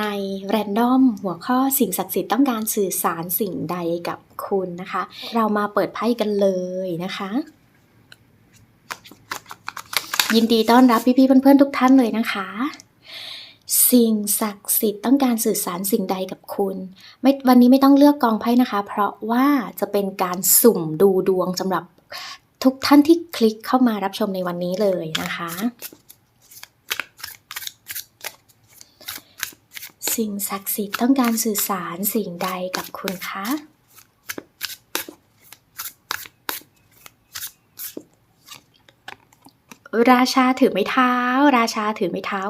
ในแรนดอมหัวข้อสิ่งศักดิ์สิทธิ์ต้องการสื่อสารสิ่งใดกับคุณนะคะ เรามาเปิดไพ่กันเลยนะคะ ยินดีต้อนรับพี่ๆเพื่อนๆทุกท่านเลยนะคะ สิ่งศักดิ์สิทธิ์ต้องการสื่อสารสิ่งใดกับคุณไม่วันนี้ไม่ต้องเลือกกองไพ่นะคะ เพราะว่าจะเป็นการสุ่มดูดวงสำหรับทุกท่านที่คลิกเข้ามารับชมในวันนี้เลยนะคะ สิ่งศักดิ์สิทธิ์ต้องการสื่อสารสิ่งใดกับคุณคะ ราชาถือไม้เท้า ราชาถือไม้เท้า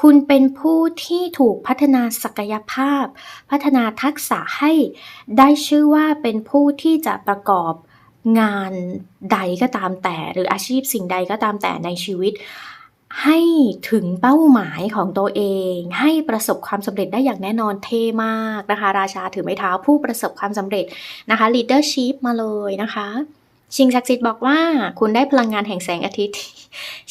คุณเป็นผู้ที่ถูกพัฒนาศักยภาพ พัฒนาทักษะให้ได้ชื่อว่าเป็นผู้ที่จะประกอบงานใดก็ตามแต่ หรืออาชีพสิ่งใดก็ตามแต่ในชีวิต ให้ถึงเป้าหมายของตัวเอง ให้ประสบความสำเร็จได้อย่างแน่นอนเท่มากนะคะ ราชาถือไม้เท้าผู้ประสบความสำเร็จนะคะ leadership มาเลยนะคะชิงศักดิ์สิทธิ์บอกว่า คุณได้พลังงานแห่งแสงอาทิตย์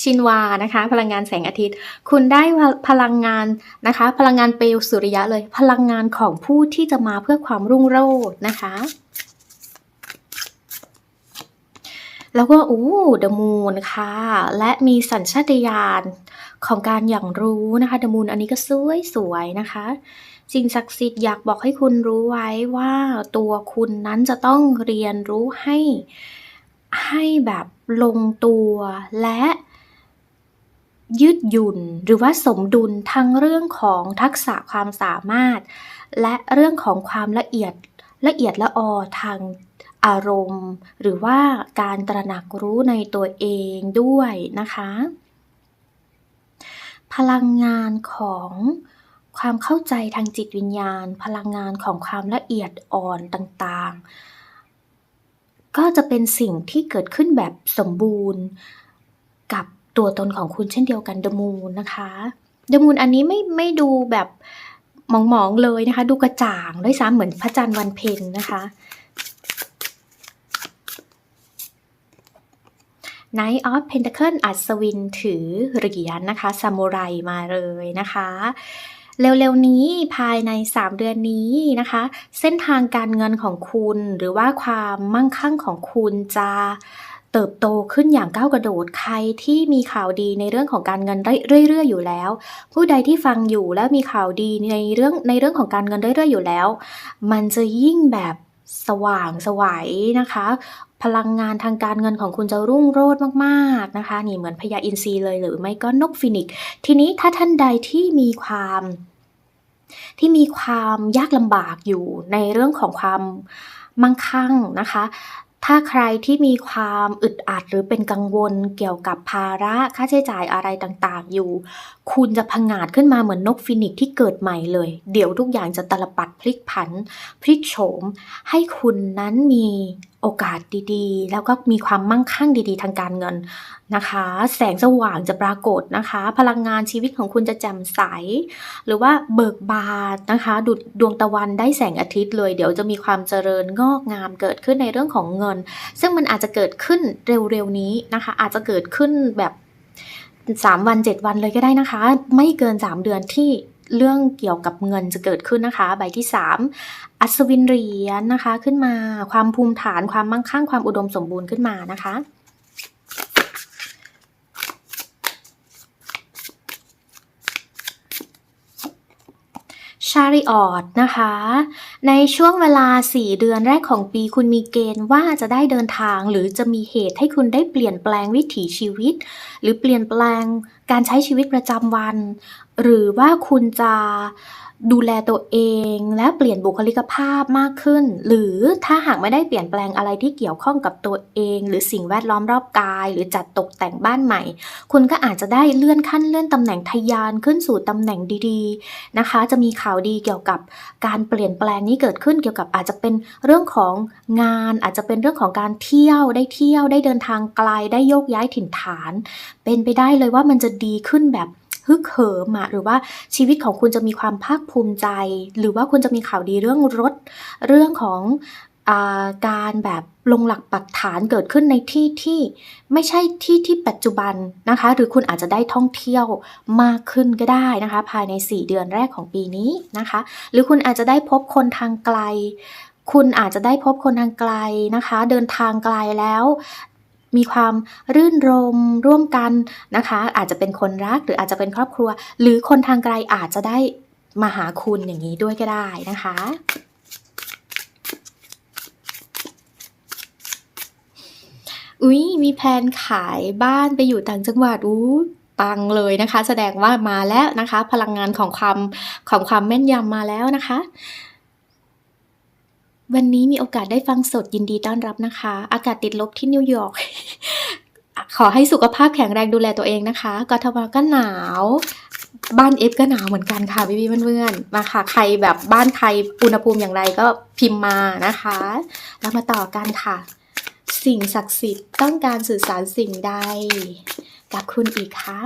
ชินวานะคะ พลังงานแสงอาทิตย์ คุณได้พลังงานนะคะ พลังงานเปลวสุริยะเลย พลังงานของผู้ที่จะมาเพื่อความรุ่งโรจน์นะคะ แล้วก็อู้เดมูนค่ะ และมีสัญชาตญาณของการอย่างรู้นะคะเดมูนอันนี้ก็สวยสวยๆนะคะสิ่งศักดิ์สิทธิ์อยากบอกให้คุณรู้ไว้ว่าตัวคุณนั้นจะต้องเรียนรู้ให้ให้แบบลงตัวและยืดหยุ่นหรือว่าสมดุลทั้งเรื่องของทักษะความสามารถ และเรื่องของความละเอียดละเอียดละออทาง อารมณ์ หรือว่าการตระหนักรู้ในตัวเองด้วยนะคะ พลังงานของความเข้าใจทางจิตวิญญาณ พลังงานของความละเอียดอ่อนต่างๆ ก็จะเป็นสิ่งที่เกิดขึ้นแบบสมบูรณ์ กับตัวตนของคุณเช่นเดียวกันเดมูนนะคะเดมูนอันนี้ไม่ไม่ดูแบบมองๆเลยนะคะ ดูกระจ่างด้วยซ้ำเหมือนพระจันทร์วันเพ็ญนะคะ Knight of Pentacle อัศวินถือเหรียญนะคะซามูไรมาเลยนะคะ เร็วๆนี้ภายใน 3 เดือนนี้นะคะ เส้นทางการเงินของคุณหรือว่าความมั่งคั่งของคุณจะเติบโตขึ้นอย่างก้าวกระโดดใครที่มีข่าวดีในเรื่องของการเงินเรื่อยๆอยู่แล้ว ผู้ใดที่ฟังอยู่แล้วมีข่าวดีในเรื่องในเรื่องของการเงินเรื่อยๆอยู่แล้ว มันจะยิ่งแบบสว่างสวัยนะคะ พลังงานทางการเงินของคุณจะรุ่งโรจน์มากๆนะคะนี่เหมือนพญาอินทรีเลย หรือไม่ก็นกฟินิกซ์ทีนี้ถ้าท่านใดที่มีความที่มีความยากลำบากอยู่ในเรื่องของความมั่งคั่งนะคะ ถ้าใครที่มีความอึดอัดหรือเป็นกังวลเกี่ยวกับภาระค่าใช้จ่ายอะไรต่างๆ อยู่ คุณจะพังาดขึ้นมาเหมือนนกฟินิกซ์ที่เกิดใหม่เลย เดี๋ยวทุกอย่างจะตลปัดพลิกผัน พลิกโฉม ให้คุณนั้นมี โอกาสดีๆ แล้วก็มีความมั่งคั่งดีๆ ทางการเงินนะคะ แสงสว่างจะปรากฏนะคะ พลังงานชีวิตของคุณจะแจ่มใส หรือว่าเบิกบานนะคะดุดดวงตะวันได้แสงอาทิตย์เลย เดี๋ยวจะมีความเจริญงอกงามเกิดขึ้นในเรื่องของเงิน ซึ่งมันอาจจะเกิดขึ้นเร็วๆนี้นะคะ อาจจะเกิดขึ้นแบบ 3 วัน 7 วันเลยก็ได้นะคะ ไม่เกิน 3 เดือนที่ เรื่องเกี่ยวกับเงินจะเกิดขึ้นนะคะ ใบที่ 3 อัศวินเหรียญนะคะขึ้นมาความภูมิฐานความมั่งคั่งความอุดมสมบูรณ์ขึ้นมานะคะชาริออตนะคะ ในช่วงเวลา 4 เดือนแรกของปีคุณมีเกณฑ์ว่าจะได้เดินทาง หรือจะมีเหตุให้คุณได้เปลี่ยนแปลงวิถีชีวิต หรือเปลี่ยนแปลงการใช้ชีวิตประจำวัน หรือว่าคุณจะดูแลตัวเองและเปลี่ยนบุคลิกภาพมากขึ้น หรือถ้าหากไม่ได้เปลี่ยนแปลงอะไรที่เกี่ยวข้องกับตัวเอง หรือสิ่งแวดล้อมรอบกาย หรือจัดตกแต่งบ้านใหม่ คุณก็อาจจะได้เลื่อนขั้นเลื่อนตำแหน่งทะยานขึ้นสู่ตำแหน่งดีๆนะคะ จะมีข่าวดีเกี่ยวกับการเปลี่ยนแปลงนี้เกิดขึ้นเกี่ยวกับอาจจะเป็นเรื่องของงาน อาจจะเป็นเรื่องของการเที่ยวได้เที่ยวได้เดินทางไกลได้โยกย้ายถิ่นฐาน เป็นไปได้เลยว่ามันจะดีขึ้นแบบ ฮึกเหิมอะหรือว่าชีวิตของคุณจะมีความภาคภูมิใจ หรือว่าคุณจะมีข่าวดีเรื่องรถ เรื่องของอาการแบบลงหลักปักฐานเกิดขึ้นในที่ที่ไม่ใช่ที่ที่ปัจจุบันนะคะ หรือคุณอาจจะได้ท่องเที่ยวมากขึ้นก็ได้นะคะ ภายใน 4 เดือนแรกของปีนี้นะคะ หรือคุณอาจจะได้พบคนทางไกล คุณอาจจะได้พบคนทางไกลนะคะ เดินทางไกลแล้ว มีความรื่นรมร่วมกันนะคะ อาจจะเป็นคนรักหรืออาจจะเป็นครอบครัว หรือคนทางไกลอาจจะได้มาหาคุณอย่างนี้ด้วยก็ได้นะคะ อุ๊ยมีแพลนขายบ้านไปอยู่ต่างจังหวัดอู้ปังเลยนะคะ แสดงว่ามาแล้วนะคะ พลังงานของความของความแม่นยำมาแล้วนะคะ วันนี้มีโอกาสได้ฟังสดยินดีต้อนรับนะคะ อากาศติดลบที่นิวยอร์ก ขอให้สุขภาพแข็งแรงดูแลตัวเองนะคะกทมก็หนาว บ้านเอฟก็หนาวเหมือนกันค่ะพี่ๆเพื่อนๆมาค่ะใครแบบบ้านใครอุณหภูมิอย่างไรก็พิมพ์มานะคะ แล้วมาต่อกันค่ะ สิ่งศักดิ์สิทธิ์ต้องการสื่อสารสิ่งใด กับคุณอีกคะ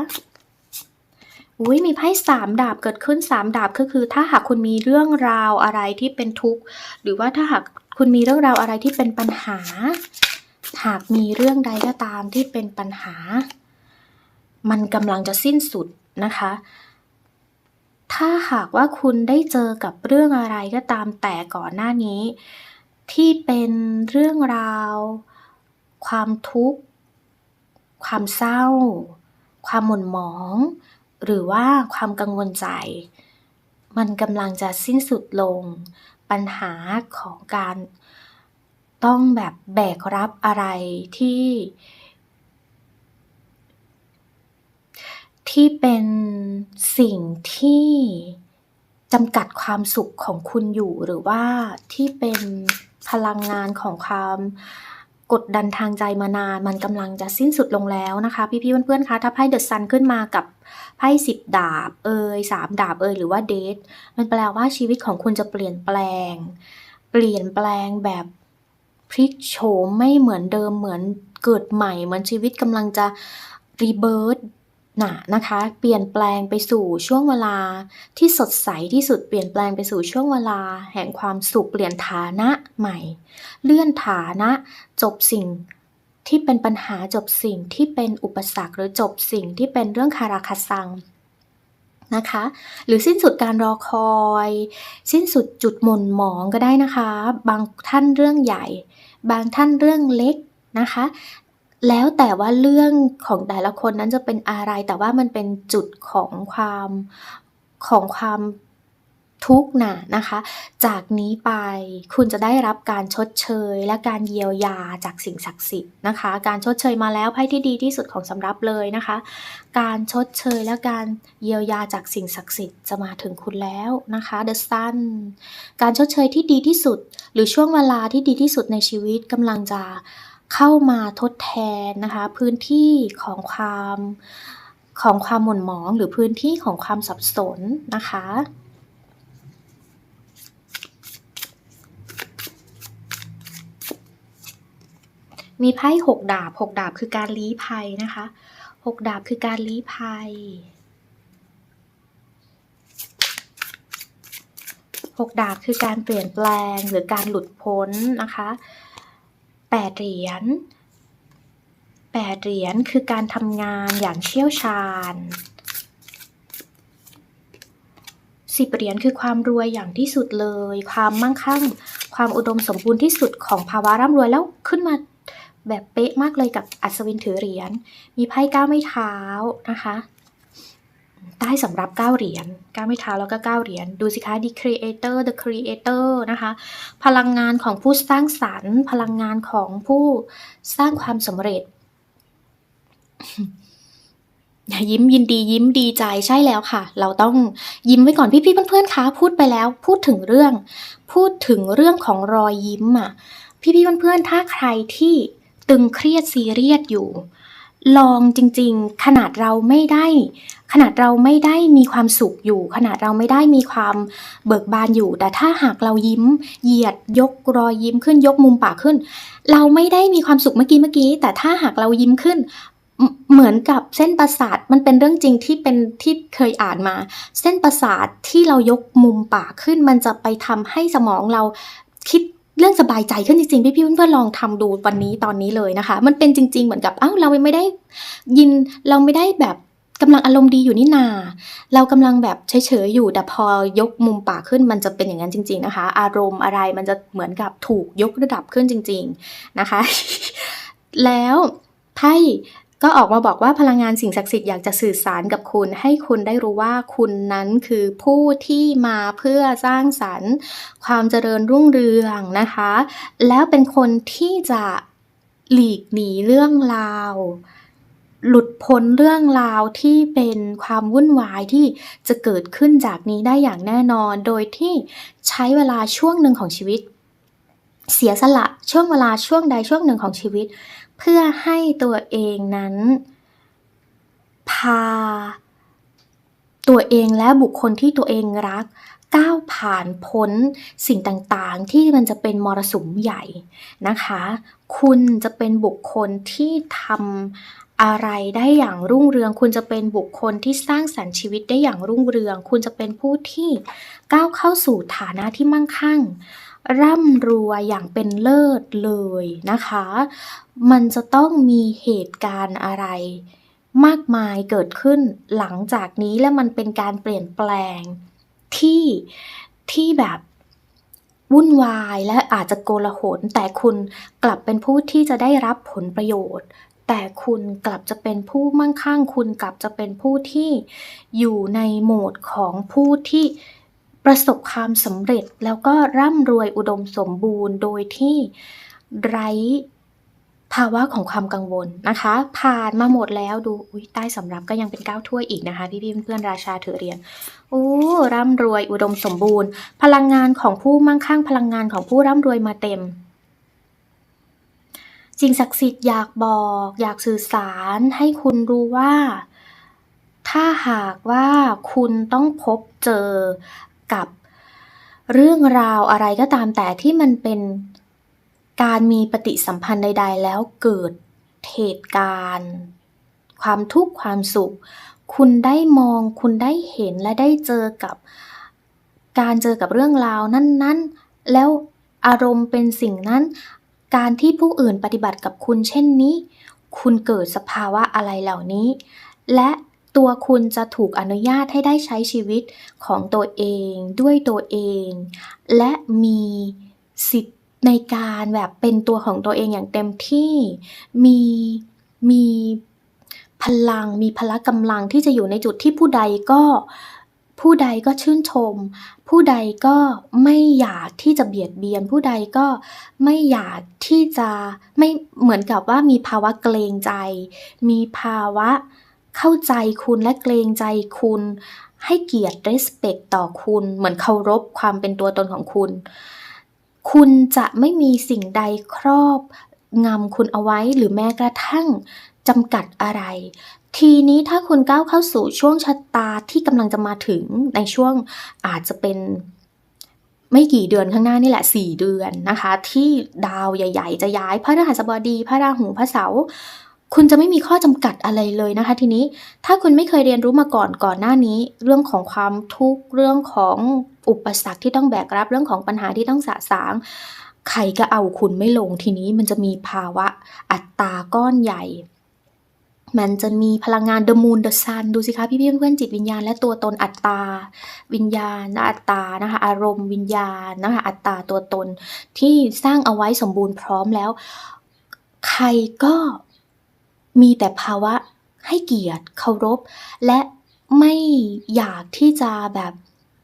อุ๊ยมีไพ่สามดาบเกิดขึ้นสามดาบก็คือ ถ้าหากคุณมีเรื่องราวอะไรที่เป็นทุกข์ หรือว่าถ้าหากคุณมีเรื่องราวอะไรที่เป็นปัญหา หากมีเรื่องใดก็ตามที่เป็นปัญหา มันกำลังจะสิ้นสุดนะคะ ถ้าหากว่าคุณได้เจอกับเรื่องอะไรก็ตามแต่ก่อนหน้านี้ ที่เป็นเรื่องราว ความทุกข์ ความเศร้า ความหม่นหมอง หรือว่าความกังวลใจ มันกำลังจะสิ้นสุดลง ปัญหาของการต้องแบบแบกรับอะไรที่ ที่เป็นสิ่งที่จำกัดความสุขของคุณอยู่หรือว่าที่เป็นพลังงานของความกดดันทางใจมานาน มันกำลังจะสิ้นสุดลงแล้วนะคะ พี่ๆเพื่อนๆคะถ้าไพ่ The Sun ขึ้นมากับ ไพ่10ดาบ เอย3ดาบเอยหรือว่า Death มันแปลว่าชีวิตของคุณจะเปลี่ยนแปลง เปลี่ยนแปลงแบบพลิกโฉมไม่เหมือนเดิมเหมือนเกิดใหม่ เหมือนชีวิตกำลังจะ rebirth น่ะนะคะ เปลี่ยนแปลงไปสู่ช่วงเวลาที่สดใสที่สุดเปลี่ยนแปลงไปสู่ช่วงเวลา แห่งความสุขเปลี่ยนฐานะใหม่ เลื่อนฐานะ จบสิ่ง ที่เป็นปัญหาจบสิ่งที่เป็นอุปสรรคหรือจบสิ่งที่เป็นเรื่องคาราคาซังนะคะ หรือสิ้นสุดการรอคอย สิ้นสุดจุดหม่นหมองก็ได้นะคะ บางท่านเรื่องใหญ่ บางท่านเรื่องเล็กนะคะ แล้วแต่ว่าเรื่องของแต่ละคนนั้นจะเป็นอะไร แต่ว่ามันเป็นจุดของความของความ ทุกข์น่ะนะคะ จากนี้ไปคุณจะได้รับการชดเชย และการเยียวยาจากสิ่งศักดิ์สิทธิ์นะคะ การชดเชยมาแล้วไพ่ที่ดีที่สุดของสำรับเลยนะคะ การชดเชยและการเยียวยาจากสิ่งศักดิ์สิทธิ์จะมาถึงคุณแล้วนะคะ The Sun การชดเชยที่ดีที่สุด หรือช่วงเวลาที่ดีที่สุดในชีวิตกำลังจะเข้ามาทดแทนนะคะ พื้นที่ของความของความหม่นหมองหรือพื้นที่ของความสับสนนะคะ มีไพ่6ดาบ6ดาบคือการลี้ภัยนะคะ6ดาบคือการลี้ภัย6ดาบคือการเปลี่ยนแปลงหรือการหลุดพ้นนะคะ8เหรียญ8เหรียญคือการทำงานอย่างเชี่ยวชาญ10เหรียญคือความรวยอย่างที่สุดเลย ความมั่งคั่ง ความอุดมสมบูรณ์ที่สุดของภาวะร่ำรวยแล้วขึ้นมา แบบเป๊ะมากเลยกับอัศวินถือเหรียญ มีไพ่ก้าไม้เท้านะคะ ได้สำหรับ9เหรียญ9ไม้เท้าแล้วก็9เหรียญ ดูสิคะ The Creator The Creator นะคะ พลังงานของผู้สร้างสรรค์ พลังงานของผู้สร้างความสำเร็จยิ้มยินดียิ้มดีใจใช่แล้วค่ะ เราต้องยิ้มไว้ก่อนพี่ๆเพื่อนๆคะพูดไปแล้ว พูดถึงเรื่อง พูดถึงเรื่องของรอยยิ้มอะ พี่ๆเพื่อนๆถ้าใครที่ ตึงเครียดซีเรียสอยู่ ลองจริงๆ ขนาดเราไม่ได้ ขนาดเราไม่ได้มีความสุขอยู่ ขนาดเราไม่ได้มีความเบิกบานอยู่ แต่ถ้าหากเรายิ้ม เหยียดยกรอยยิ้มขึ้นยกมุมปากขึ้น เราไม่ได้มีความสุขเมื่อกี้เมื่อกี้ แต่ถ้าหากเรายิ้มขึ้นเหมือนกับเส้นประสาทมันเป็นเรื่องจริงที่เป็นที่เคยอ่านมา เส้นประสาทที่เรายกมุมปากขึ้น มันจะไปทำให้สมองเราคิด เรื่องสบายใจขึ้นจริงๆ พี่ๆเพื่อนๆลองทำดูวันนี้ตอนนี้เลยนะคะ มันเป็นจริง ๆ เหมือนกับอ้าวเราไม่ได้ยินเราไม่ได้แบบกำลังอารมณ์ดีอยู่นี่นา เรากำลังแบบเฉยๆอยู่ แต่พอยกมุมปากขึ้นมันจะเป็นอย่างนั้นจริง ๆนะคะ อารมณ์อะไรมันจะเหมือนกับถูกยกระดับขึ้นจริง ๆนะคะ แล้วไพ่ ก็ออกมาบอกว่าพลังงานสิ่งศักดิ์สิทธิ์อยากจะสื่อสารกับคุณ ให้คุณได้รู้ว่าคุณนั้นคือผู้ที่มาเพื่อสร้างสรรค์ความเจริญรุ่งเรืองนะคะ แล้วเป็นคนที่จะหลีกหนีเรื่องราวหลุดพ้นเรื่องราวที่เป็นความวุ่นวายที่จะเกิดขึ้นจากนี้ได้อย่างแน่นอน โดยที่ใช้เวลาช่วงหนึ่งของชีวิต เสียสละช่วงเวลาช่วงใดช่วงหนึ่งของชีวิต เพื่อให้ตัวเองนั้น พา ตัวเองและบุคคลที่ตัวเองรัก ก้าวผ่านพ้นสิ่งต่างๆ ที่มันจะเป็นมรสุมใหญ่นะคะ คุณจะเป็นบุคคลที่ทำอะไรได้อย่างรุ่งเรือง คุณจะเป็นบุคคลที่สร้างสรรค์ชีวิตได้อย่างรุ่งเรือง คุณจะเป็นผู้ที่ก้าวเข้าสู่ฐานะที่มั่งคั่ง ร่ำรวยอย่างเป็นเลิศเลยนะคะ มันจะต้องมีเหตุการณ์อะไร มากมายเกิดขึ้นหลังจากนี้และมันเป็นการเปลี่ยนแปลงที่ที่แบบวุ่นวายและอาจจะโกลาหลแต่คุณกลับเป็นผู้ที่จะได้รับผลประโยชน์ แต่คุณกลับจะเป็นผู้มั่งคั่ง คุณกลับจะเป็นผู้ที่อยู่ในโหมดของผู้ที่ ประสบความสำเร็จแล้วก็ร่ำรวยอุดมสมบูรณ์ โดยที่ไร้ภาวะของความกังวลนะคะ ผ่านมาหมดแล้วดูอุ้ยใต้สำรับก็ยังเป็นเก้าถ้วยอีกนะคะ พี่ๆเพื่อนราชาเถือเรียญโอ้ร่ำรวยอุดมสมบูรณ์ พลังงานของผู้มั่งคั่งพลังงานของผู้ร่ำรวยมาเต็มสิ่งศักดิ์สิทธิ์อยากบอกอยากสื่อสารให้คุณรู้ว่า ถ้าหากว่าคุณต้องพบเจอ กับเรื่องราวอะไรก็ตามแต่ที่มันเป็นการมีปฏิสัมพันธ์ใด ๆ แล้วเกิดเหตุการณ์ ความทุกข์ความสุข คุณได้มอง คุณได้เห็นและได้เจอกับการเจอกับเรื่องราวนั้น ๆ แล้วอารมณ์เป็นสิ่งนั้น การที่ผู้อื่นปฏิบัติกับคุณเช่นนี้ คุณเกิดสภาวะอะไรเหล่านี้ และ ตัวคุณจะถูกอนุญาตให้ได้ใช้ชีวิตของตัวเองด้วยตัวเอง และมีสิทธิ์ในการแบบเป็นตัวของตัวเองอย่างเต็มที่มีมีพลังมีพละกำลังที่จะอยู่ในจุดที่ผู้ใดก็ผู้ใดก็ชื่นชม ผู้ใดก็ไม่อยากที่จะเบียดเบียน ผู้ใดก็ไม่อยากที่จะไม่เหมือนกับว่ามีภาวะเกรงใจ มีภาวะ เข้าใจคุณและเกรงใจคุณ ให้เกียรติ respect ต่อคุณ เหมือนเคารพความเป็นตัวตนของคุณ คุณจะไม่มีสิ่งใดครอบงำคุณเอาไว้หรือแม้กระทั่งจำกัดอะไร ทีนี้ถ้าคุณก้าวเข้าสู่ช่วงชะตาที่กำลังจะมาถึงในช่วงอาจจะเป็นไม่กี่เดือนข้างหน้านี่แหละ 4 เดือนนะคะ ที่ดาวใหญ่ ๆ จะย้ายพระฤหัสบดี พระราหูพระเสาร์ คุณจะไม่มีข้อจำกัดอะไรเลยนะคะทีนี้ ถ้าคุณไม่เคยเรียนรู้มาก่อนก่อนหน้านี้ เรื่องของความทุกข์เรื่องของอุปสรรคที่ต้องแบกรับ เรื่องของปัญหาที่ต้องสะสาง ใครก็เอาคุณไม่ลงทีนี้ มันจะมีภาวะอัตตาก้อนใหญ่ มันจะมีพลังงาน The Moon The Sun ดูสิคะพี่ๆเพื่อนจิตวิญญาณและตัวตนอัตตา วิญญาณและอัตตานะคะอารมณ์วิญญาณนะคะอัตตาตัวตนที่สร้างเอาไว้สมบูรณ์พร้อมแล้ว ใครก็ มีแต่ภาวะให้เกียรติเคารพ และไม่อยากที่จะแบบ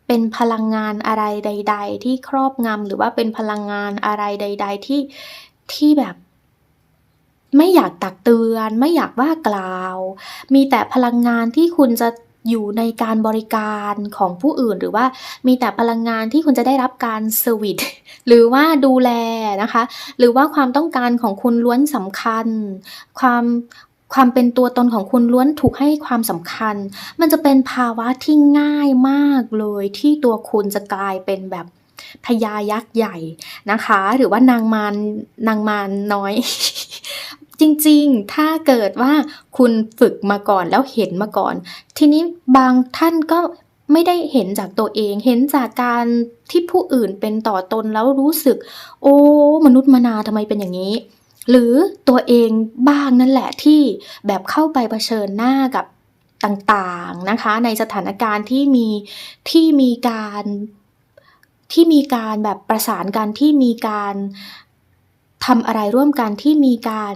เป็นพลังงานอะไรใด ๆ ที่ครอบงำหรือว่าเป็นพลังงานอะไรใด ๆ ที่ที่แบบ ไม่อยากตักเตือน ไม่อยากว่ากล่าว มีแต่พลังงานที่คุณจะ อยู่ในการบริการของผู้อื่น หรือว่ามีแต่พลังงานที่คุณจะได้รับการเซอร์วิสหรือว่าดูแลนะคะ หรือว่าความต้องการของคุณล้วนสำคัญ ความความเป็นตัวตนของคุณล้วนถูกให้ความสำคัญ มันจะเป็นภาวะที่ง่ายมากเลยที่ตัวคุณจะกลายเป็นแบบพญายักษ์ใหญ่นะคะ หรือว่านางมารนางมารน้อย จริงๆ ถ้าเกิดว่าคุณฝึกมาก่อนแล้วเห็นมาก่อน ทีนี้บางท่านก็ไม่ได้เห็นจากตัวเอง เห็นจากการที่ผู้อื่นเป็นต่อตนแล้วรู้สึก โอ้ มนุษย์มนาทำไมเป็นอย่างนี้ หรือตัวเองบ้างนั่นแหละที่แบบเข้าไปเผชิญหน้ากับต่างๆนะคะ ในสถานการณ์ที่มีที่มีการที่มีการแบบประสานกันที่มีการทำอะไรร่วมกันที่มีการ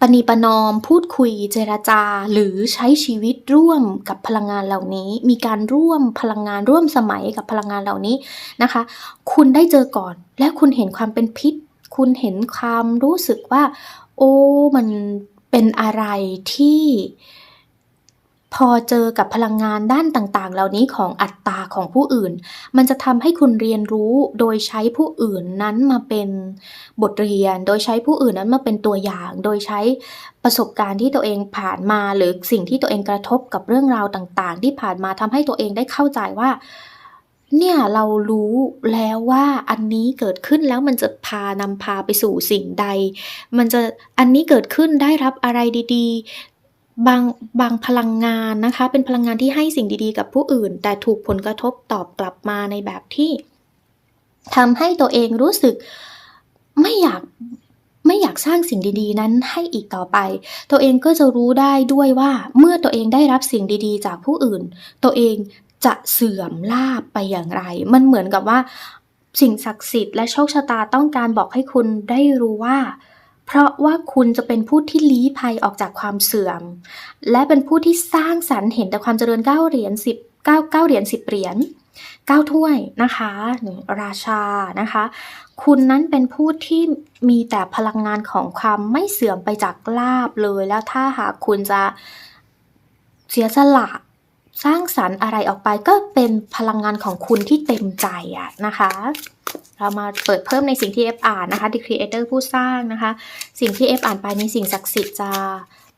ปณีปนอมพูดคุยเจรจา หรือใช้ชีวิตร่วมกับพลังงานเหล่านี้ มีการร่วมพลังงานร่วมสมัยกับพลังงานเหล่านี้นะคะ คุณได้เจอก่อน และคุณเห็นความเป็นพิษ คุณเห็นความรู้สึกว่า โอ้มันเป็นอะไรที่ พอเจอกับพลังงานด้านต่างๆ เหล่านี้ของอัตตาของผู้อื่น มันจะทำให้คุณเรียนรู้โดยใช้ผู้อื่นนั้นมาเป็นบทเรียน โดยใช้ผู้อื่นนั้นมาเป็นตัวอย่าง โดยใช้ประสบการณ์ที่ตัวเองผ่านมาหรือสิ่งที่ตัวเองกระทบกับเรื่องราวต่างๆ ที่ผ่านมาทำให้ตัวเองได้เข้าใจว่าเนี่ยเรารู้แล้วว่าอันนี้เกิดขึ้นแล้วมันจะพานำพาไปสู่สิ่งใด มันจะอันนี้เกิดขึ้นได้รับอะไรดี ๆ บางบางพลังงานนะคะ เป็นพลังงานที่ให้สิ่งดีๆ กับผู้อื่น แต่ถูกผลกระทบตอบกลับมาในแบบที่ทำให้ตัวเองรู้สึกไม่อยากไม่อยากสร้างสิ่งดีๆ นั้นให้อีกต่อไป ตัวเองก็จะรู้ได้ด้วยว่าเมื่อตัวเองได้รับสิ่งดีๆ จากผู้อื่น ตัวเองจะเสื่อมลาบไปอย่างไร มันเหมือนกับว่า สิ่งศักดิ์สิทธิ์และโชคชะตาต้องการบอกให้คุณได้รู้ว่า เพราะว่าคุณจะเป็นผู้ที่ลี้ภัยออกจากความเสื่อม และเป็นผู้ที่สร้างสรรค์เห็นแต่ความเจริญเก้าเหรียญสิบเก้าเก้าเหรียญสิบเหรียญเก้าถ้วยนะคะหนี่ราชานะคะ คุณนั้นเป็นผู้ที่มีแต่พลังงานของความไม่เสื่อมไปจากลาบเลย แล้วถ้าหากคุณจะเสียสละ สร้างสรรค์อะไรออกไปก็เป็นพลังงานของคุณที่เต็มใจอะนะคะ เรามาเปิดเพิ่มในสิ่งที่ F อ่านนะคะ The Creator ผู้สร้างนะคะ สิ่งที่ F อ่านไปในสิ่งศักดิ์สิทธิ์จะ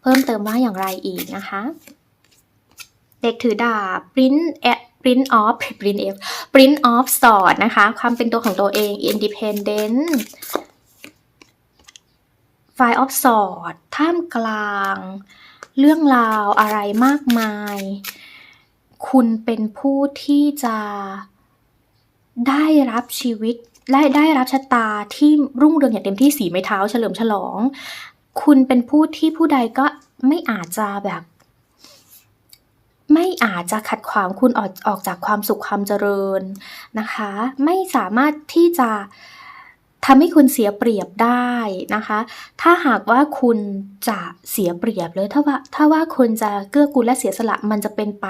เพิ่มเติมว่าอย่างไรอีกนะคะ เด็กถือดาบ print print of print f print off sword นะคะ ความเป็นตัวของตัวเอง independent file of sword ท่ามกลาง เรื่องราวอะไรมากมาย คุณเป็นผู้ที่จะได้รับชีวิตและได้รับชะตาที่รุ่งเรืองอย่างเต็มที่สีไม้เท้าเฉลิมฉลอง คุณเป็นผู้ที่ผู้ใดก็ไม่อาจจะแบบ ไม่อาจจะขัดขวางคุณออกออกจากความสุขความเจริญนะคะ ไม่สามารถที่จะ ทำให้คุณเสียเปรียบได้นะคะ ถ้าหากว่าคุณจะเสียเปรียบเลยถ้าว่าถ้าว่าคุณจะเกื้อกูลและเสียสละมันจะเป็นไป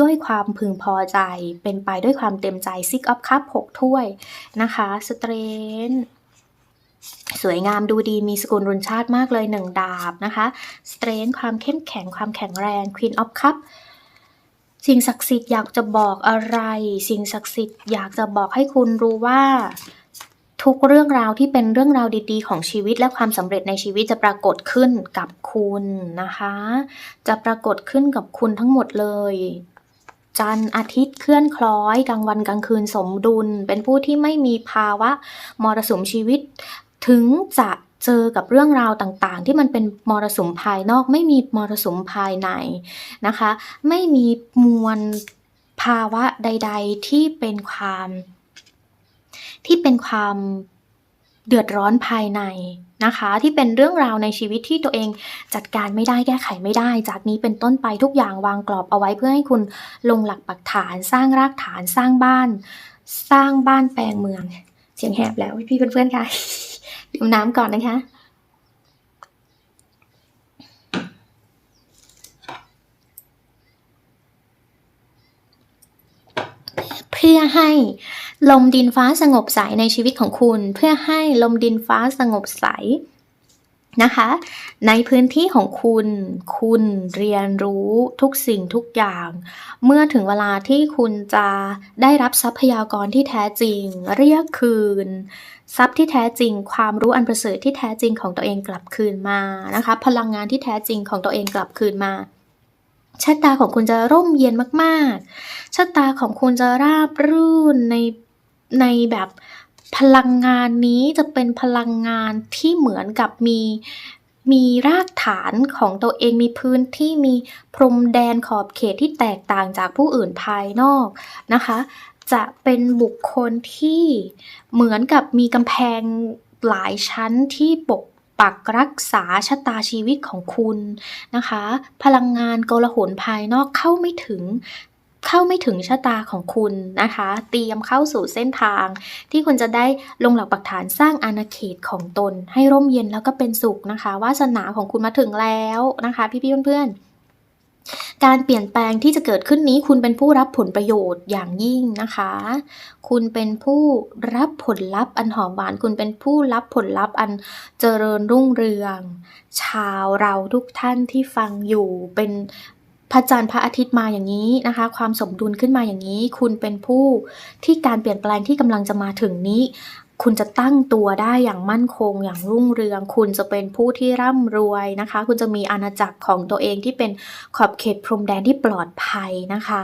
ด้วยความพึงพอใจ เป็นไปด้วยความเต็มใจซิกออฟคัพหกถ้วยนะคะสเตรนสวยงามดูดีมีสกุลรุนชาติมากเลยหนึ่งดาบนะคะสเตรนความเข้มแข็งความแข็งแรง Queen of Cup สิ่งศักดิ์สิทธิ์อยากจะบอกอะไร สิ่งศักดิ์สิทธิ์อยากจะบอกให้คุณรู้ว่า ทุกเรื่องราวที่เป็นเรื่องราวดี ๆ ของชีวิตและความสำเร็จในชีวิตจะปรากฏขึ้นกับคุณนะคะ จะปรากฏขึ้นกับคุณทั้งหมดเลย จันอาทิตย์เคลื่อนคล้อยกลางวันกลางคืนสมดุล เป็นผู้ที่ไม่มีภาวะมรสุมชีวิต ถึงจะเจอกับเรื่องราวต่างๆ ที่มันเป็นมรสุมภายนอก ไม่มีมรสุมภายในนะคะ ไม่มีมวลภาวะใด ๆ ที่เป็นความ ที่เป็นความเดือดร้อนภายในนะคะ ที่เป็นเรื่องราวในชีวิตที่ตัวเองจัดการไม่ได้แก้ไขไม่ได้ จากนี้เป็นต้นไปทุกอย่างวางกรอบเอาไว้เพื่อให้คุณลงหลักปักฐาน สร้างรากฐานสร้างบ้าน สร้างบ้านแปลงเมือง เสียงแหบแล้วพี่เพื่อนๆค่ะดื่มน้ำก่อนนะคะ พื่อให้ลมดินฟ้าสงบใสในชีวิตของคุณ เพื่อให้ลมดินฟ้าสงบใสนะคะ ในพื้นที่ของคุณ คุณเรียนรู้ทุกสิ่งทุกอย่าง เมื่อถึงเวลาที่คุณจะได้รับทรัพยากรที่แท้จริง เรียกคืน ทรัพย์ที่แท้จริง ความรู้อันประเสริฐที่แท้จริงของตัวเองกลับคืนมานะคะ พลังงานที่แท้จริงของตัวเองกลับคืนมา ชะตาของคุณจะร่มเย็นมากๆ ชะตาของคุณจะราบรื่นในในแบบพลังงานนี้จะเป็นพลังงานที่เหมือนกับมีมีรากฐานของตัวเองมีพื้นที่มีพรมแดนขอบเขตที่แตกต่างจากผู้อื่นภายนอกนะคะ จะเป็นบุคคลที่เหมือนกับมีกำแพงหลายชั้นที่ปก ปักรักษาชะตาชีวิตของคุณนะคะ พลังงานโกลาหลภายนอกเข้าไม่ถึงเข้าไม่ถึงชะตาของคุณนะคะ เตรียมเข้าสู่เส้นทาง ที่คุณจะได้ลงหลักปักฐานสร้างอาณาเขตของตน ให้ร่มเย็นแล้วก็เป็นสุขนะคะวาสนาของคุณมาถึงแล้วนะคะ พี่ๆเพื่อนๆ การเปลี่ยนแปลงที่จะเกิดขึ้นนี้ คุณเป็นผู้รับผลประโยชน์อย่างยิ่งนะคะ คุณเป็นผู้รับผลลัพธ์อันหอมหวาน คุณเป็นผู้รับผลลัพธ์อันเจริญรุ่งเรือง ชาวเราทุกท่านที่ฟังอยู่เป็นพระจันทร์พระอาทิตย์มาอย่างนี้นะคะ ความสมดุลขึ้นมาอย่างนี้ คุณเป็นผู้ที่การเปลี่ยนแปลงที่กำลังจะมาถึงนี้ คุณจะตั้งตัวได้อย่างมั่นคงอย่างรุ่งเรือง คุณจะเป็นผู้ที่ร่ำรวยนะคะ คุณจะมีอาณาจักรของตัวเองที่เป็นขอบเขตพรมแดนที่ปลอดภัยนะคะ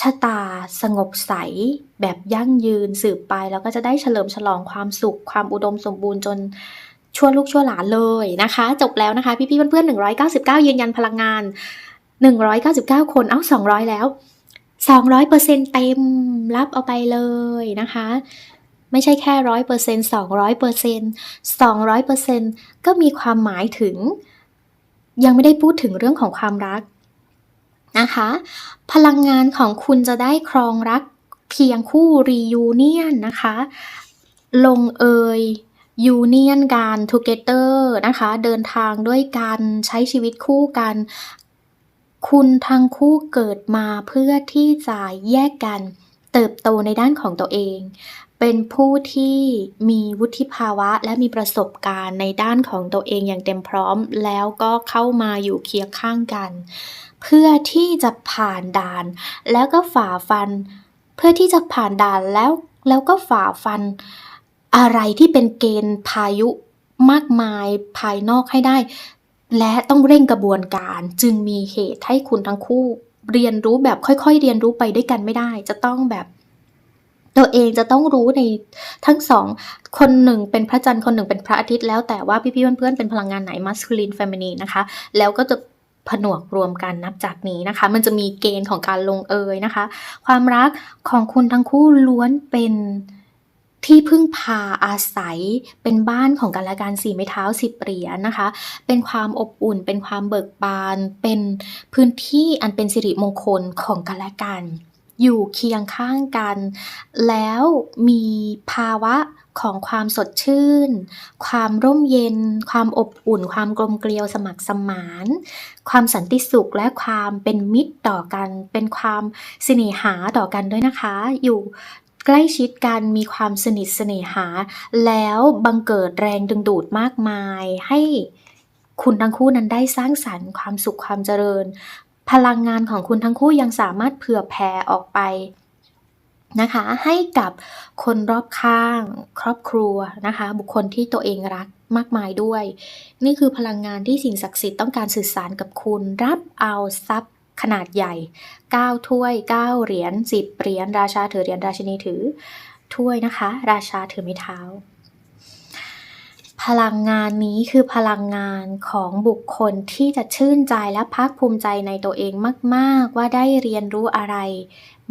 ชะตาสงบใส แบบยั่งยืนสืบไป แล้วก็จะได้เฉลิมฉลองความสุข ความอุดมสมบูรณ์จนชั่วลูกชั่วหลานเลยนะคะ จบแล้วนะคะ พี่ๆเพื่อนๆ199 ยืนยันพลังงาน 199 คนเอ้า 200 แล้ว 200%เต็มรับเอาไปเลยนะคะ ไม่ใช่แค่100% 200% 200%ก็มีความหมายถึง ยังไม่ได้พูดถึงเรื่องของความรักนะคะ พลังงานของคุณจะได้ครองรักเพียงคู่ reunion นนะคะ ลงเอย union กัน together นะคะ เดินทางด้วยกันใช้ชีวิตคู่กัน คุณทั้งคู่เกิดมาเพื่อที่จะแยกกัน เติบโตในด้านของตัวเอง เป็นผู้ที่มีวุฒิภาวะและมีประสบการณ์ในด้านของตัวเองอย่างเต็มพร้อม แล้วก็เข้ามาอยู่เคียงข้างกัน เพื่อที่จะผ่านด่าน แล้วก็ฝ่าฟัน เพื่อที่จะผ่านด่านแล้วแล้วก็ฝ่าฟันอะไรที่เป็นเกณฑ์พายุมากมายภายนอกให้ได้ และต้องเร่งกระบวนการจึงมีเหตุให้คุณทั้งคู่ เรียนรู้แบบค่อยๆ เรียนรู้ไปด้วยกันไม่ได้ จะต้องแบบ ตัวเองจะต้องรู้ในทั้งสอง คนหนึ่งเป็นพระจันทร์คนหนึ่งเป็นพระอาทิตย์แล้วแต่ว่าพี่ๆเพื่อนๆเป็นพลังงานไหนมัสคูลินแฟมินีนะคะ แล้วก็จะผนวกรวมกันนับจากนี้นะคะ มันจะมีเกณฑ์ของการลงเอยนะคะ ความรักของคุณทั้งคู่ล้วนเป็น ที่พึ่งพาอาศัยเป็นบ้านของกันและกันสี่ไม้เท้าสิบเหรียญนะคะ เป็นความอบอุ่น เป็นความเบิกบาน เป็นพื้นที่อันเป็นสิริมงคลของกันและกัน อยู่เคียงข้างกัน แล้วมีภาวะของความสดชื่น ความร่มเย็น ความอบอุ่น ความกลมเกลียวสมัครสมาน ความสันติสุขและความเป็นมิตรต่อกัน เป็นความเสน่หาต่อกันด้วยนะคะ อยู่ ใกล้ชิดกันมีความสนิทเสน่หา แล้วบังเกิดแรงดึงดูดมากมาย ให้คุณทั้งคู่นั้นได้สร้างสรรค์ความสุขความเจริญ พลังงานของคุณทั้งคู่ยังสามารถเผื่อแผ่ออกไปนะคะให้กับคนรอบข้างครอบครัวนะคะ บุคคลที่ตัวเองรักมากมายด้วย นี่คือพลังงานที่สิ่งศักดิ์สิทธิ์ต้องการสื่อสารกับคุณ รับเอาทรัพย์ ขนาดใหญ่ 9 ถ้วย 9 เหรียญ 10 เหรียญ ราชาถือเหรียญ ราชินีถือ ถ้วยนะคะ ราชาถือไม้เท้า พลังงานนี้คือพลังงานของบุคคลที่จะชื่นใจและภาคภูมิใจในตัวเองมาก ๆ ว่าได้เรียนรู้อะไร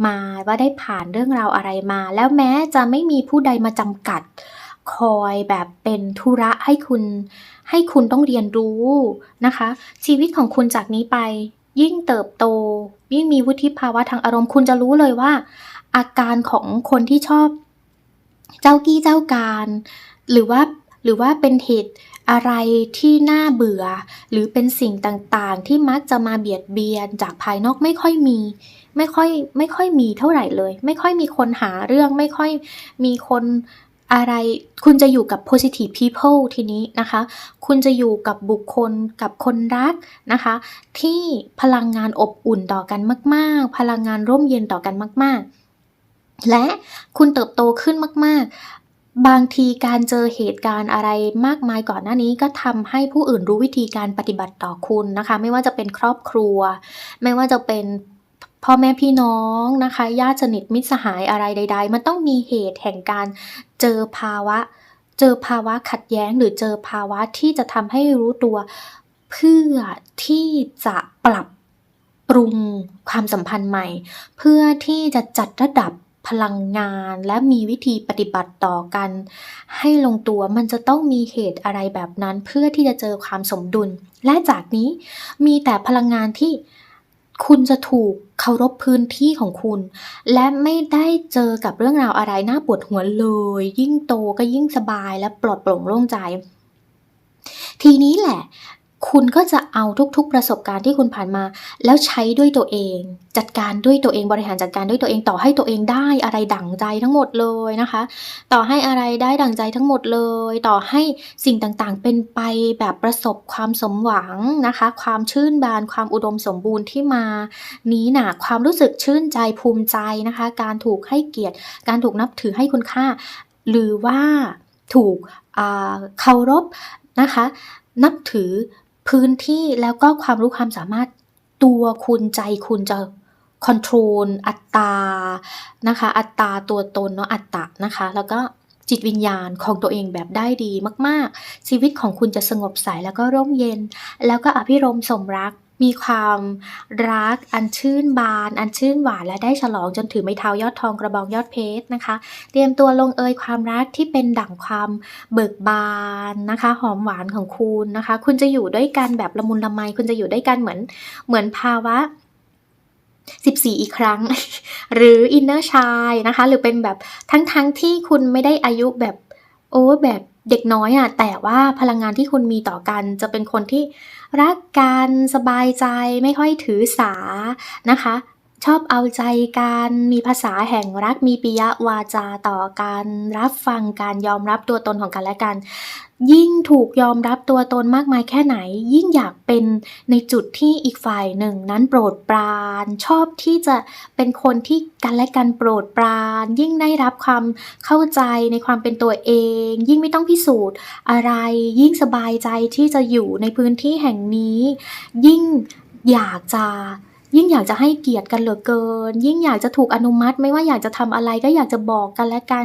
มาว่าได้ผ่านเรื่องราวอะไรมา แล้วแม้จะไม่มีผู้ใดมาจำกัด คอยแบบเป็นธุระให้คุณ ให้คุณต้องเรียนรู้นะคะ ชีวิตของคุณจากนี้ไป ยิ่งเติบโต ยิ่งมีวุฒิภาวะทางอารมณ์คุณจะรู้เลยว่า อาการของคนที่ชอบเจ้ากี้เจ้าการ หรือว่าหรือว่าเป็นเหตุอะไรที่น่าเบื่อ หรือเป็นสิ่งต่างๆ ที่มักจะมาเบียดเบียนจากภายนอกไม่ค่อยมี ไม่ค่อยไม่ค่อยมีเท่าไหร่เลย ไม่ค่อยมีคนหาเรื่องไม่ค่อยมีคน อะไรคุณจะอยู่กับ positive people ทีนี้นะคะ คุณจะอยู่กับบุคคลกับคนรักนะคะ ที่พลังงานอบอุ่นต่อกันมาก ๆ พลังงานร่มเย็นต่อกันมาก ๆ และคุณเติบโตขึ้นมาก ๆ บางทีการเจอเหตุการณ์อะไรมากมายก่อนหน้านี้ก็ทำให้ผู้อื่นรู้วิธีการปฏิบัติต่อคุณนะคะ ไม่ว่าจะเป็นครอบครัว ไม่ว่าจะเป็น พ่อแม่พี่น้องนะคะญาติสนิทมิตรสหายอะไรใด ๆ มันต้องมีเหตุแห่งการเจอภาวะ เจอภาวะขัดแย้งหรือเจอภาวะที่จะทำให้รู้ตัว เพื่อที่จะปรับปรุงความสัมพันธ์ใหม่ เพื่อที่จะจัดระดับพลังงานและมีวิธีปฏิบัติต่อกัน ให้ลงตัวมันจะต้องมีเหตุอะไรแบบนั้น เพื่อที่จะเจอความสมดุล และจากนี้มีแต่พลังงานที่ คุณจะถูกเคารพพื้นที่ของคุณ และไม่ได้เจอกับเรื่องราวอะไรน่าปวดหัวเลย ยิ่งโตก็ยิ่งสบายและปลอดโปร่งโล่งใจ ทีนี้แหละ คุณก็จะเอาทุกๆประสบการณ์ที่คุณผ่านมา แล้วใช้ด้วยตัวเอง จัดการด้วยตัวเองบริหารจัดการด้วยตัวเองต่อให้ตัวเองได้อะไรดั่งใจทั้งหมดเลยนะคะ ต่อให้อะไรได้ดั่งใจทั้งหมดเลย ต่อให้สิ่งต่างๆ เป็นไปแบบประสบความสมหวังนะคะ ความชื่นบานความอุดมสมบูรณ์ที่มา นี้น่ะความรู้สึกชื่นใจภูมิใจนะคะ การถูกให้เกียรติ การถูกนับถือให้คุณค่า หรือว่าถูกเคารพนะคะนับถือ พื้นที่แล้วก็ความรู้ความสามารถตัวคุณใจคุณจะคอนโทรลอัตตานะคะ อัตตาตัวตนเนาะอัตตะนะคะ แล้วก็จิตวิญญาณของตัวเองแบบได้ดีมาก ๆ ชีวิตของคุณจะสงบใสแล้วก็ร่มเย็น แล้วก็อภิรมสมรัก มีความรักอันชื่นบาน อันชื่นหวานและได้ฉลองจนถือไม้เท้ายอดทองกระบองยอดเพชรนะคะ เตรียมตัวลงเอยความรักที่เป็นดั่งความเบิกบานนะคะ หอมหวานของคุณนะคะ คุณจะอยู่ด้วยกันแบบละมุนละไม คุณจะอยู่ด้วยกันเหมือนเหมือนภาวะ14 อีกครั้ง หรือ inner child นะคะ หรือเป็นแบบทั้งๆทที่คุณไม่ได้อายุแบบโอ้แบบเด็กน้อยอะแต่ว่าพลังงานที่คุณมีต่อกันจะเป็นคนที่ รักกันสบายใจไม่ค่อยถือสานะคะ ชอบเอาใจกันมีภาษาแห่งรักมีปิยวาจาต่อกันรับฟังการยอมรับตัวตนของกันและกัน ยิ่งถูกยอมรับตัวตนมากมายแค่ไหน ยิ่งอยากเป็นในจุดที่อีกฝ่ายหนึ่ง นั้นโปรดปราน ชอบที่จะเป็นคนที่กันและกันโปรดปราน ยิ่งได้รับความเข้าใจในความเป็นตัวเอง ยิ่งไม่ต้องพิสูจน์อะไร ยิ่งสบายใจที่จะอยู่ในพื้นที่แห่งนี้ ยิ่งอยากจะ ยิ่งอยากจะให้เกียรติกันเหลือเกิน ยิ่งอยากจะถูกอนุมัติ ไม่ว่าอยากจะทำอะไรก็อยากจะบอกกันและกัน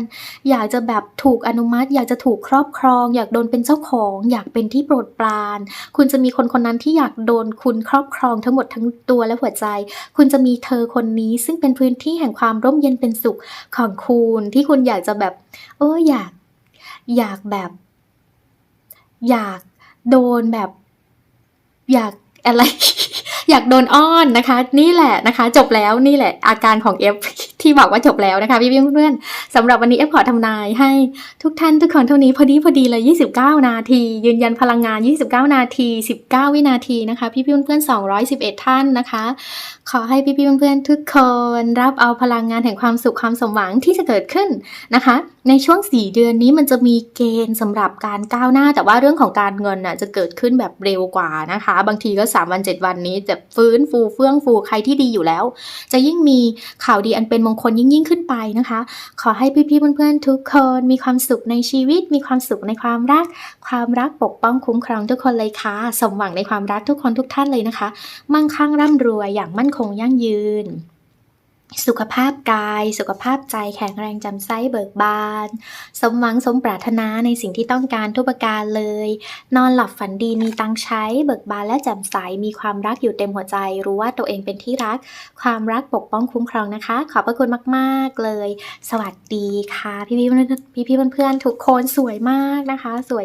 อยากจะแบบถูกอนุมัติ อยากจะถูกครอบครอง อยากโดนเป็นเจ้าของ อยากเป็นที่โปรดปราน คุณจะมีคนคนนั้นที่อยากโดนคุณครอบครองทั้งหมดทั้งตัวและหัวใจ คุณจะมีเธอคนนี้ ซึ่งเป็นพื้นที่แห่งความร่มเย็นเป็นสุขของคุณที่คุณอยากจะแบบเอออยาก อยากแบบ อยากโดนแบบ อยากอะไร อยากโดนอ้อนนะคะ นี่แหละนะคะ จบแล้วนี่แหละอาการของ F ที่บอกว่าจบแล้วนะคะพี่เพื่อนๆสำหรับวันนี้ F ขอทำนายให้ทุกท่านทุกคนเท่านี้พอดีพอดีเลย 29 นาที ยืนยันพลังงาน 29 นาที 19 วินาทีนะคะ พี่ๆเพื่อนๆ211 ท่านนะคะ ขอให้พี่ๆเพื่อนๆทุกคนรับเอาพลังงานแห่งความสุขความสมหวังที่จะเกิดขึ้นนะคะ ในช่วง 4 เดือนนี้มันจะมีเกณฑ์สำหรับการก้าวหน้า แต่ว่าเรื่องของการเงินน่ะจะเกิดขึ้นแบบเร็วกว่านะคะ บางทีก็ 3 วัน 7 วันนี้จะฟื้นฟูเฟื่องฟูใครที่ดีอยู่แล้ว จะยิ่งมีข่าวดีอันเป็นมงคลยิ่งยิ่งขึ้นไปนะคะ ขอให้พี่ๆเพื่อนๆทุกคนมีความสุขในชีวิต มีความสุขในความรัก ความรักปกป้องคุ้มครองทุกคนเลยค่ะสมหวังในความรักทุกคนทุกท่านเลยนะคะ มั่งคั่งร่ำรวยอย่างมั่นคงยั่งยืน สุขภาพกาย สุขภาพใจแข็งแรงจำไส้เบิกบาน สมหวังสมปรารถนาในสิ่งที่ต้องการทุกประการเลย นอนหลับฝันดีมีตังใช้ เบิกบานและแจ่มใสมีความรักอยู่เต็มหัวใจ รู้ว่าตัวเองเป็นที่รัก ความรักปกป้องคุ้มครองนะคะ ขอบพระคุณมากๆเลย สวัสดีค่ะ พี่ๆเพื่อนๆพี่ๆเพื่อนๆทุกคนสวยมากนะคะ สวย